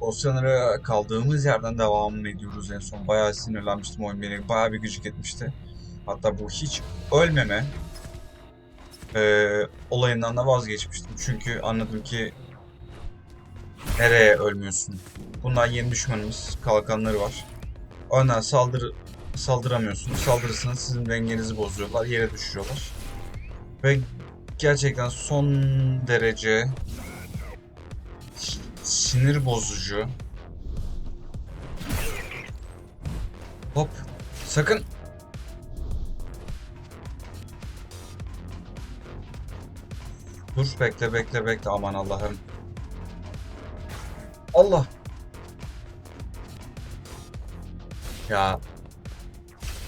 Dosyalara kaldığımız yerden devam ediyoruz en son. Bayağı sinirlenmiştim oyun beni. Bayağı bir gıcık etmişti. Hatta bu hiç ölmeme eee, olayından da vazgeçmiştim. Çünkü anladım ki nereye ölmüyorsun? Bunlar yeni düşmanımız. Kalkanları var. Ondan saldır saldıramıyorsunuz. Saldırırsanız sizin dengenizi bozuyorlar. Yere düşürüyorlar. Ve gerçekten son derece sinir bozucu. Hop. Sakın. Dur bekle bekle bekle aman Allah'ım. Allah. Ya.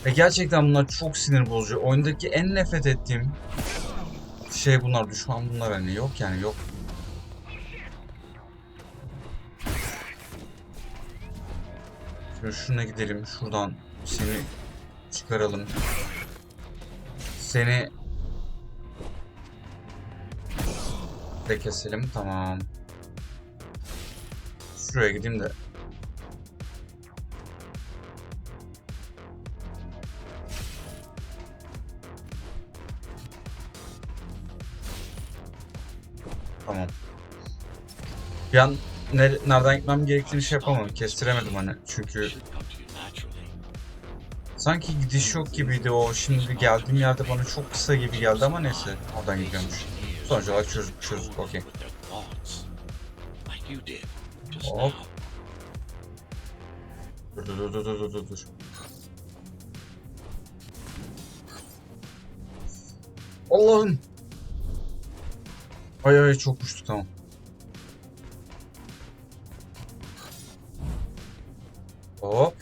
E gerçekten bunlar çok sinir bozucu. Oyundaki en nefret ettiğim şey bunlar. Düşman bunlar hani yok yani yok. Şöyle şuna gidelim. Şuradan seni çıkaralım. Seni de keselim. Tamam. Şuraya gideyim de. Tamam. Bir an ne- nereden gitmem gerektiğini şey yapamadım. Kestiremedim hani. Çünkü sanki gidiş yok gibiydi o. Şimdi geldiğim yerde bana çok kısa gibi geldi ama neyse. Oradan gidiyormuş. Sonuç olarak çözdük çözdük. Okey. Hop. Dur dur dur dur dur dur. Allah'ım. Ay ay çok uçtu tamam. Hop.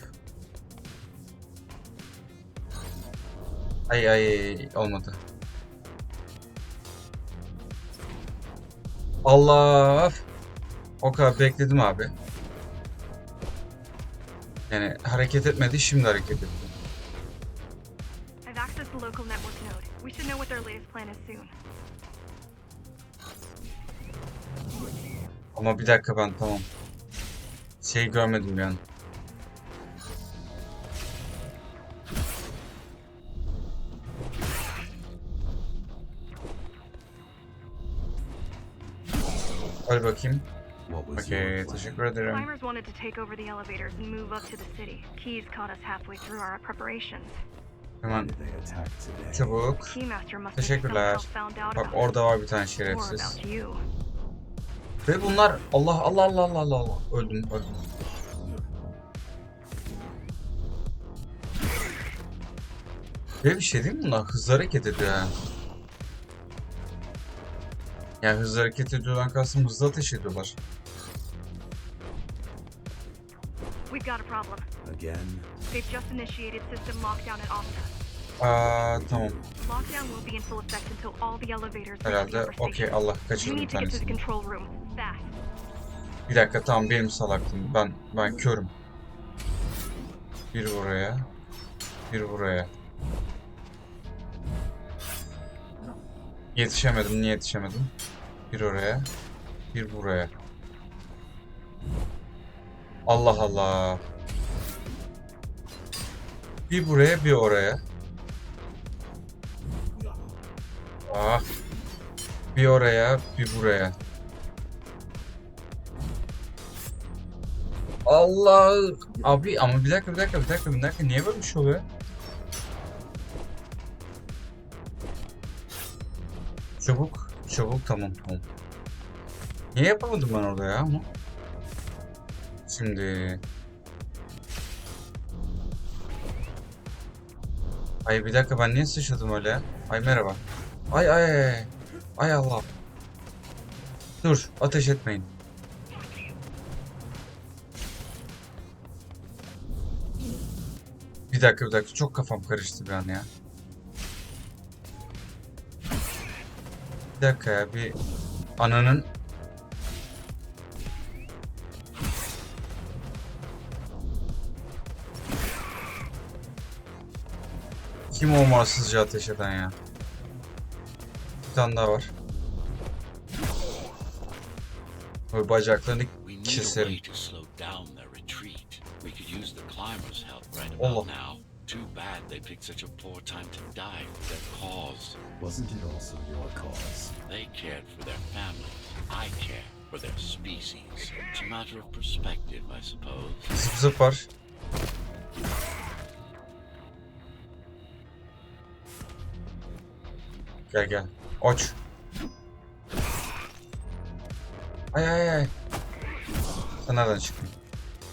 Ay ay olmadı. Allah. O kadar bekledim abi. Yani hareket etmedi şimdi hareket etti. Ama bir dakika ben tamam. Şey görmedim yani. Hadi bakayım. Okey, teşekkür ederim. Climbers wanted to take over the elevators and move up to the city. Keys caught us halfway through our preparations. Hemen çabuk. Teşekkürler. Bak orada var bir tane More şerefsiz. Ve bunlar Allah Allah Allah Allah Allah Allah. Öldüm öldüm. Ve bir şey değil mi bunlar? Hızlı hareket ediyor yani. Yani hızlı hareket ediyordan kastım hızlı ateş ediyorlar. We've got a problem. Again? They've just initiated system lockdown at Opta. Aa tamam. Lockdown will be in full effect until all the elevators Herhalde okey. Allah kaçırdım tanesini. Bir dakika tamam benim salaklığım. Ben ben körüm. Bir buraya. Bir buraya. Yetişemedim. Niye yetişemedim? Bir oraya. Bir buraya. Allah Allah. Bir buraya bir oraya. Ah. Bir oraya bir buraya. Allah abi ama bir dakika bir dakika bir dakika bir dakika niye böyle bir şey oluyor? Çabuk çabuk tamam tamam. Niye yapamadım ben orada ya ama? Şimdi Ay bir dakika ben niye sıçradım öyle? Ay merhaba. Ay ay. ay. Ay Allah. Dur ateş etmeyin. Bir dakika bir dakika çok kafam karıştı bir an ya. Bir dakika ya bir ananın Kim o umarsızca ateş eden ya? Bir tane daha var. Böyle bacaklarını keserim. Allah. They picked such a poor time to die for their cause. Wasn't it also your cause? They cared for their families. I care for their species. It's a matter of perspective, I suppose. Zıp zıp var. Gel gel. Aç. Ay ay ay. Sen nereden çıktın?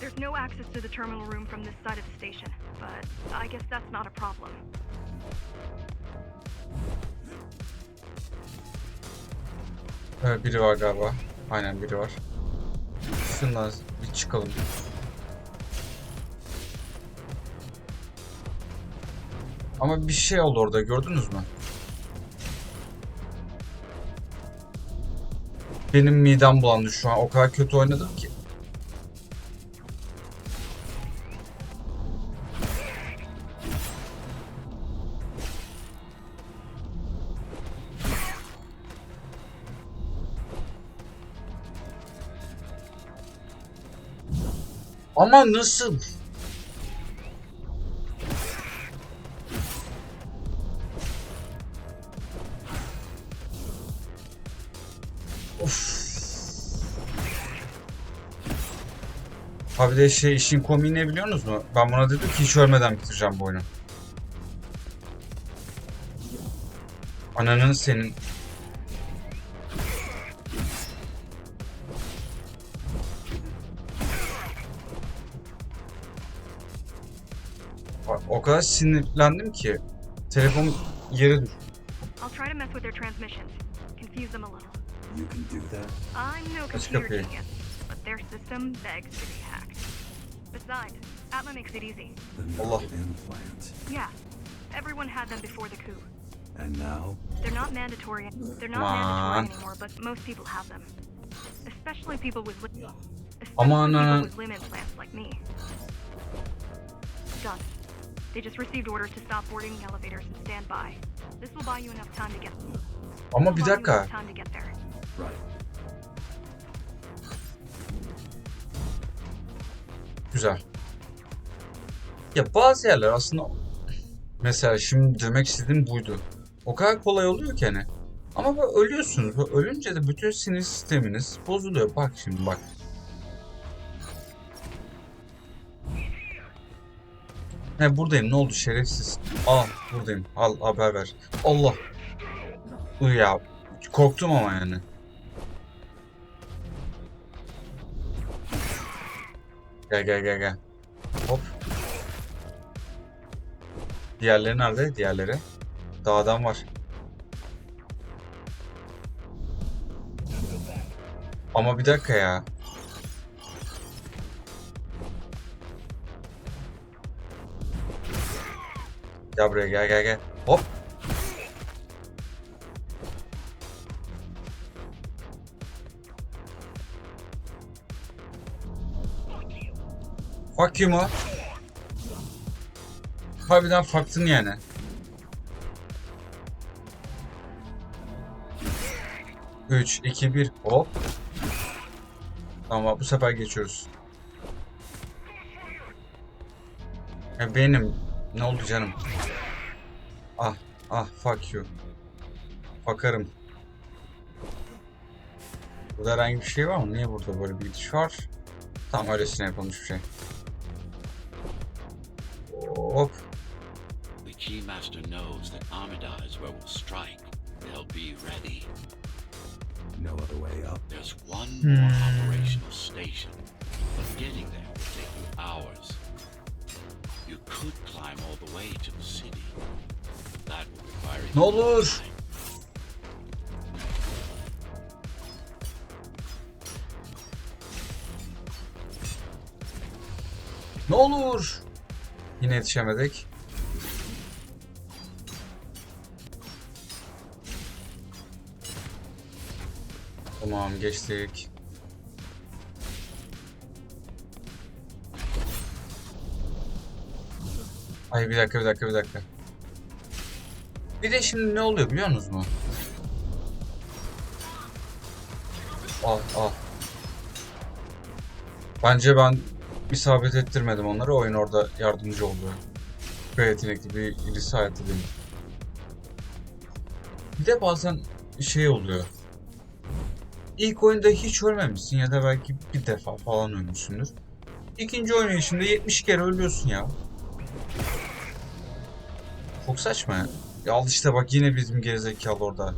There's no access to the terminal room from this side of the station, but I guess that's not a problem. Evet, biri var galiba. Aynen biri var. Şundan bir çıkalım. Ama bir şey oldu orada gördünüz mü? Benim midem bulandı şu an. O kadar kötü oynadım ki. Ama nasıl? Of. Abi de şey işin komiği ne biliyorsunuz mu? Ben buna dedim ki hiç ölmeden bitireceğim bu oyunu. Ananın senin. O kadar sinirlendim ki telefon yere düştü. I'll try to mess with their transmissions, confuse them a little. You can do that? I'm no computer genius, but their system begs to be hacked. Besides, Atma makes it easy. The Allah. implant. Yeah, everyone had them before the coup. And now? They're not mandatory. They're not mandatory anymore, but most people have them. Especially people with especially Aman, people uh, with limb implants like me. Done. They just received orders to stop boarding the elevators and stand by. This will buy you enough time to get. Ama bir dakika. enough time to get there. Right. Güzel. Ya bazı yerler aslında mesela şimdi demek istediğim buydu. O kadar kolay oluyor ki hani. Ama ölüyorsunuz. Ölünce de bütün sinir sisteminiz bozuluyor. Bak şimdi bak. He buradayım. Ne oldu şerefsiz? Al buradayım. Al haber ver. Allah. Uy ya. Korktum ama yani. Gel gel gel gel. Hop. Diğerleri nerede? Diğerleri. Dağdan var. Ama bir dakika ya. Gel buraya gel gel gel. Hop. Fuck you mu? Harbiden fuck'tın yani. Üç, iki, bir, hop. Tamam bu sefer geçiyoruz. Ya benim ne oldu canım? Ah ah fuck you. Bakarım. Burada herhangi bir şey var mı? Niye burada böyle bir gidiş var? Tam öylesine yapılmış bir şey. Hop. The Keymaster knows that Amida is where we'll strike. They'll be ready. No other way up. There's one Hmm. more operational station, but getting there will take you hours. Ne olur. Ne olur. Yine yetişemedik. Tamam geçtik. Ay bir dakika bir dakika bir dakika. Bir de şimdi ne oluyor biliyor musunuz mu? Al al. Bence ben isabet ettirmedim onları. Oyun orada yardımcı oldu. Ve yetenekli bir ilisi hayatta değil. Bir de bazen şey oluyor. İlk oyunda hiç ölmemişsin ya da belki bir defa falan ölmüşsündür. İkinci oynayışında 70 kere ölüyorsun ya. Çok saçma ya. Al işte bak yine bizim gerizekalı orada.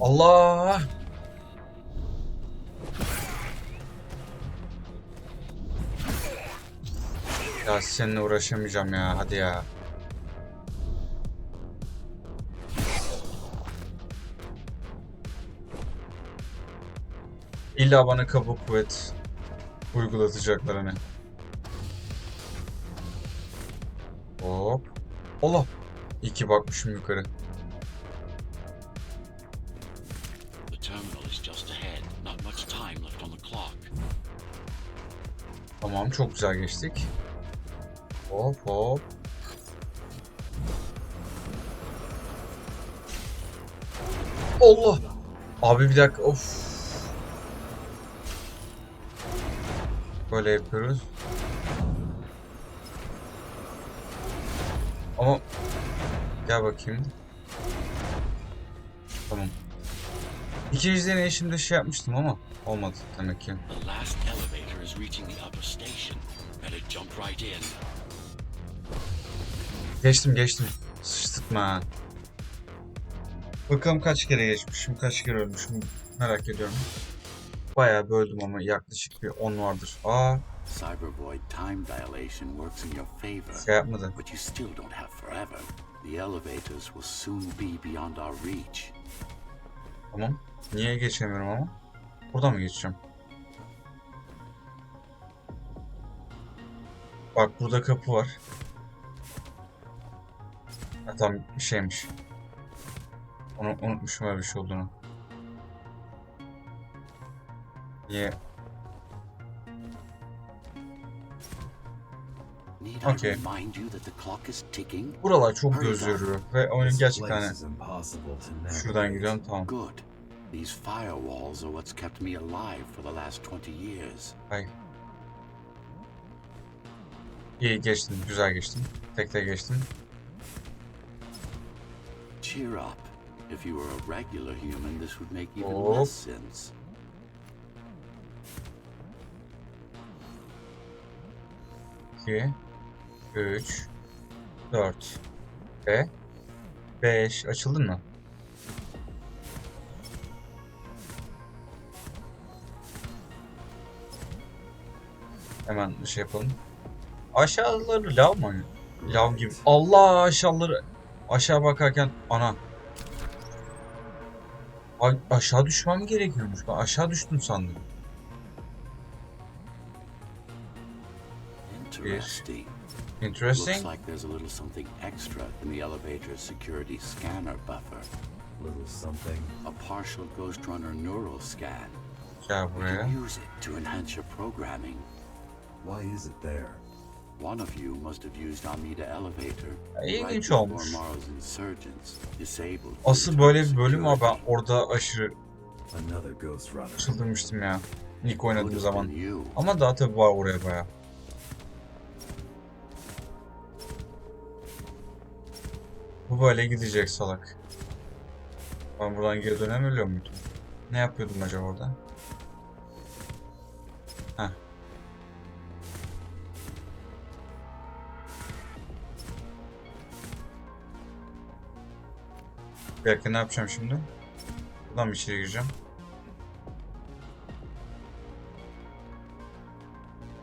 Allah! Ya seninle uğraşamayacağım ya hadi ya. İlla bana kaba kuvvet uygulatacaklar hani. Hop. Allah. İyi ki bakmışım yukarı. The terminal is just ahead. Not much time left on the clock. Tamam çok güzel geçtik. Hop hop. Allah. Abi bir dakika of. Böyle yapıyoruz. Ama gel bakayım. Tamam. İkinci deneyişimde şey yapmıştım ama olmadı demek ki. Geçtim geçtim. Sıçtırtma ha. Bakalım kaç kere geçmişim, kaç kere ölmüşüm merak ediyorum. Bayağı böldüm ama yaklaşık bir 10 vardır. Aa Cybervoid time dilation works in your favor. şey yapmadı. But you still don't have forever. The elevators will soon be beyond our reach. Tamam. Niye geçemiyorum ama? Buradan mı geçeceğim? Bak burada kapı var. Ha tamam bir şeymiş. Onu unutmuşum öyle bir şey olduğunu. Niye? Ticking? Buralar çok göz yoruyor ve oyun gerçekten hani şuradan gidiyorum tamam. These firewalls are what's kept me alive for the last 20 years. Ay. İyi geçtim, güzel geçtim. Tek tek geçtim. Cheer up. If you were a regular human, this would make even Hop. less sense. 2 3 4 ve 5 açıldın mı? Hemen şey yapalım. Aşağıları lav mı? Lav gibi. Allah aşağıları aşağı bakarken ana. A- aşağı düşmem gerekiyormuş. Ben aşağı düştüm sandım. Interesting. Interesting. Looks like there's a little something extra in the elevator's security scanner buffer. Little something. A partial Ghost Runner neural scan. Gel You can use it to enhance your programming. Why is it there? One of you must have used Amida Elevator. İlginç olmuş. Morrow's insurgents disabled the Asıl böyle bir bölüm var. Ben orada aşırı Another Ghost Runner. çıldırmıştım ya. İlk oynadığım zaman. Ama daha tabii var oraya baya. Bu böyle gidecek salak. Ben buradan geri dönemiyor muydum? Ne yapıyordum acaba orada? Heh. Bir dakika ne yapacağım şimdi? Buradan mı içeri gireceğim?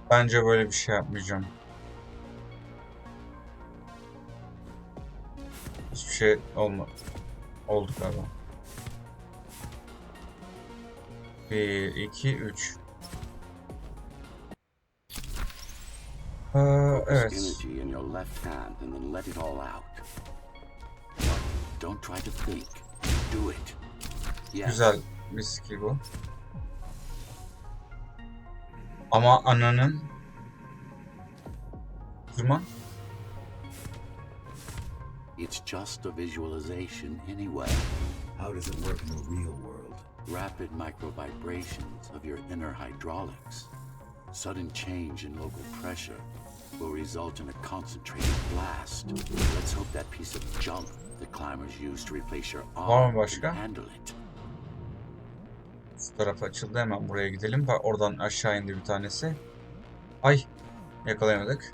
Bence böyle bir şey yapmayacağım. Hiçbir şey olma oldu galiba. 1, 2, 3. Ee, evet. Güzel bir skill bu. Ama ananın Zuma It's just a visualization anyway. How does it work in the real world? Rapid microvibrations of your inner hydraulics. Sudden change in local pressure will result in a concentrated blast. Let's hope that piece of junk the climbers use to replace your arm başka? can handle it. Şu taraf açıldı. Hemen buraya gidelim. Bak oradan aşağı indi bir tanesi. Ay. Yakalayamadık.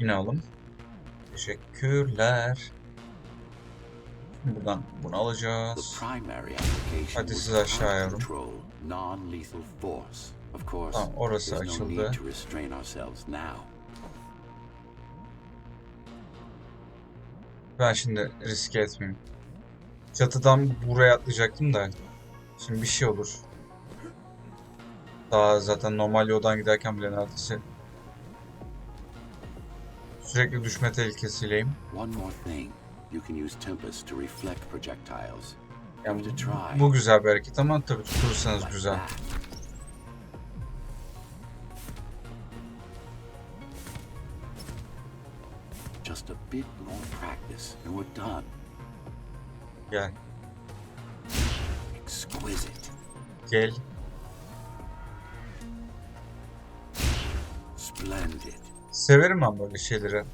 Yine Teşekkürler. Buradan bunu alacağız. Hadi siz aşağı yavrum. control, non-lethal force. Of course, Tamam, orası açıldı. Ben şimdi riske etmeyeyim. Çatıdan buraya atlayacaktım da. Şimdi bir şey olur. Daha zaten normal yoldan giderken bile neredeyse sürekli düşme tehlikesiyleyim. One more thing. You can use Tempest to reflect projectiles. Yani bu güzel bir hareket ama tabii tutursanız güzel. Just a bit more practice and we're done. Gel, Exquisite. gel. Splendid. Severim ben böyle şeyleri.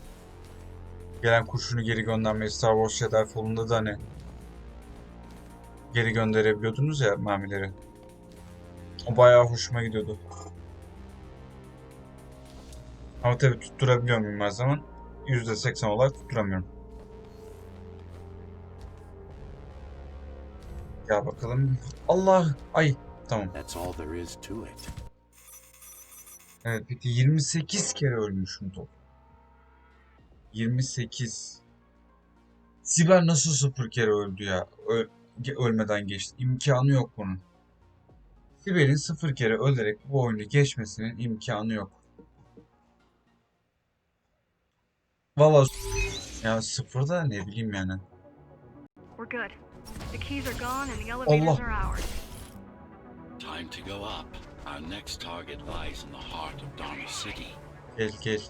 Gelen kurşunu geri göndermeyi Star Wars Jedi Fall'unda da hani geri gönderebiliyordunuz ya mermileri. O bayağı hoşuma gidiyordu. Ama tabii tutturabiliyor muyum her zaman? %80 olarak tutturamıyorum. Gel bakalım. Allah! Ay! Tamam. That's all there is to it. Evet bitti. 28 kere ölmüşüm top. 28. Sibel nasıl sıfır kere öldü ya? Ö- ölmeden geçti. İmkanı yok bunun. Sibel'in sıfır kere ölerek bu oyunu geçmesinin imkanı yok. Valla ya sıfırda ne bileyim yani. We're good. The keys are gone and the elevators Allah. Time to go up. Our next target lies in the heart of Dharma City. Gel gel.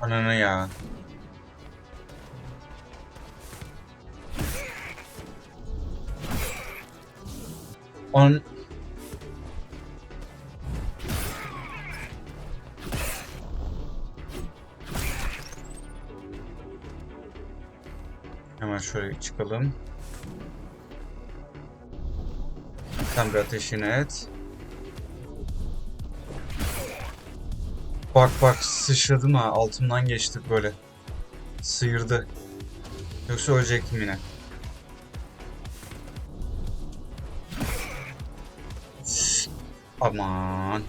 Ananı ya. An şöyle çıkalım. Sen bir ateşini et. Bak bak sıçradım ha altımdan geçti böyle. Sıyırdı. Yoksa ölecektim yine. Aman.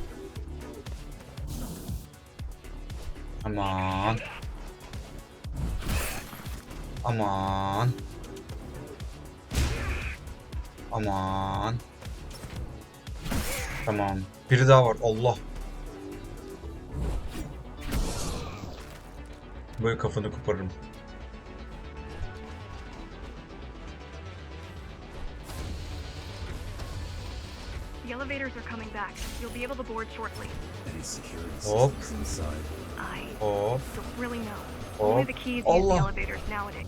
Aman. Aman. Aman. Tamam. Biri daha var. Allah. Böyle kafanı koparırım. The elevators are coming back. You'll be able to board shortly. Hop. I Hop. don't really know. Hop. Only the keys use Allah. the elevators nowadays.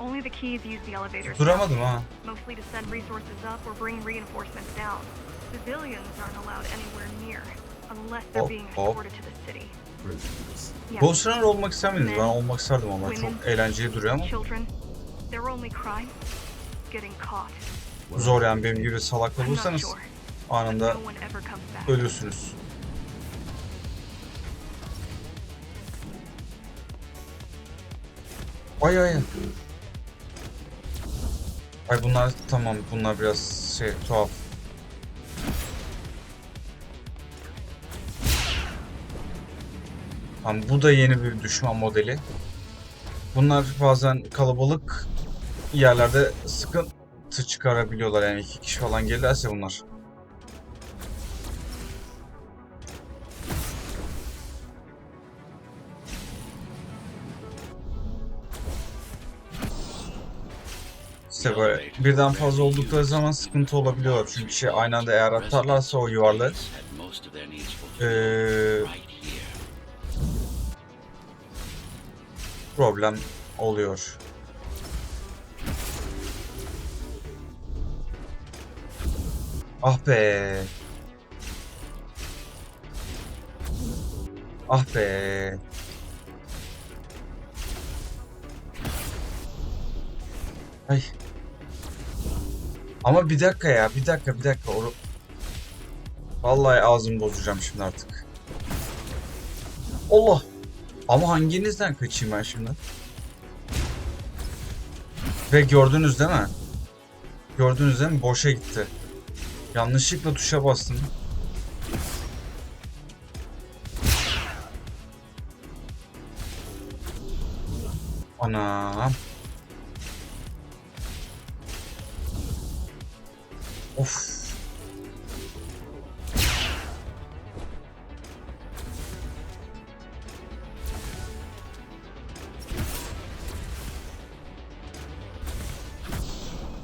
Only the keys use the elevators. Duramadım ha. Mostly to send resources up or bring reinforcements down. Civilians aren't allowed anywhere near unless they're Hop, being hop. escorted to the city. Yeah. Ghost Runner olmak istemediniz. Ben olmak isterdim ama çok eğlenceli duruyor ama Children, their only crime, getting caught. zor yani benim gibi salak I'm not olursanız sure. anında No one ever comes back. ölürsünüz. Ay ay. ay. Bunlar tamam bunlar biraz şey tuhaf. Tamam bu da yeni bir düşman modeli. Bunlar bazen kalabalık yerlerde sıkıntı çıkarabiliyorlar yani iki kişi falan gelirse bunlar. İşte böyle birden fazla oldukları zaman sıkıntı olabiliyor. Çünkü şey aynı anda eğer atarlarsa o right here. problem oluyor. Ah be. Ah be. Ay. Ama bir dakika ya, bir dakika, bir dakika. Or- Vallahi ağzımı bozacağım şimdi artık. Allah. Ama hanginizden kaçayım ben şimdi? Ve gördünüz değil mi? Gördünüz değil mi? Boşa gitti. Yanlışlıkla tuşa bastım. Anam.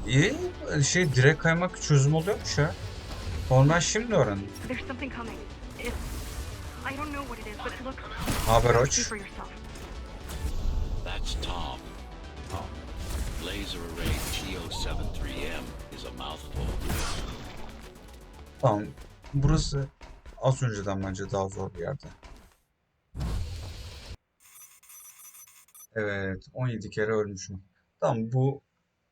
İyi. Şey direkt kaymak çözüm oluyormuş ya. Ben şimdi looks. Haber aç. That's Tom. Laser array TO73M is a mouthful. Tamam. Burası az önceden bence daha zor bir yerde. Evet. 17 kere ölmüşüm. Tamam bu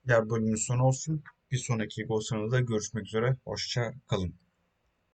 yer bölümün sonu olsun. Bir sonraki Ghost Runner'da görüşmek üzere. Hoşça kalın.